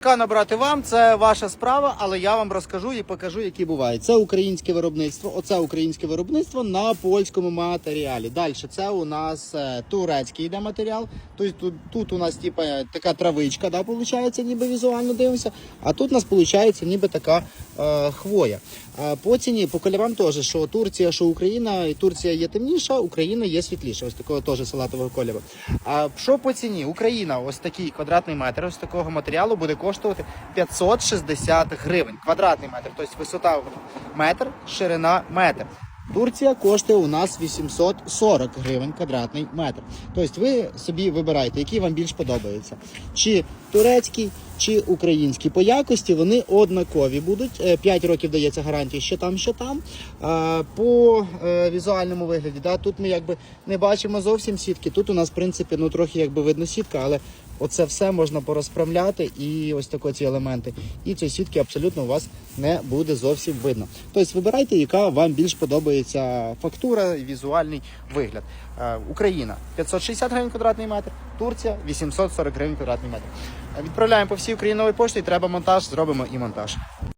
Яка набрати вам, це ваша справа, але я вам розкажу і покажу, які бувають. Це українське виробництво. Оце українське виробництво на польському матеріалі. Далі це у нас е, турецький йде матеріал. Тобто тут, тут у нас типу, така травичка, да, виходить, ніби візуально дивимося. А тут у нас виходить ніби така хвоя. Е, по ціні, по кольорам теж, що Турція, що Україна, і Турція є темніша, Україна є світліша. Ось такого теж салатового кольору. А що по ціні? Україна, ось такий квадратний метр, ось такого матеріалу буде коштувати 560 гривень. Квадратний метр, тобто висота метр, ширина метр. Турція коштує у нас 840 гривень квадратний метр. Тобто ви собі вибираєте, який вам більш подобається. Чи турецький, чи українські. По якості вони однакові будуть. 5 років дається гарантія, що там, що там. По е, візуальному вигляді, да, тут ми якби не бачимо зовсім сітки. Тут у нас, в принципі, ну трохи якби видно сітка, але оце все можна порозправляти і ось такі ці елементи. І цієї сітки абсолютно у вас не буде зовсім видно. Тобто вибирайте, яка вам більш подобається фактура і візуальний вигляд. Е, Україна 560 гривень квадратний метр, Турція 840 гривень квадратний метр. Е, Відправляємо по всій Україні нової пошті, треба монтаж, зробимо і монтаж.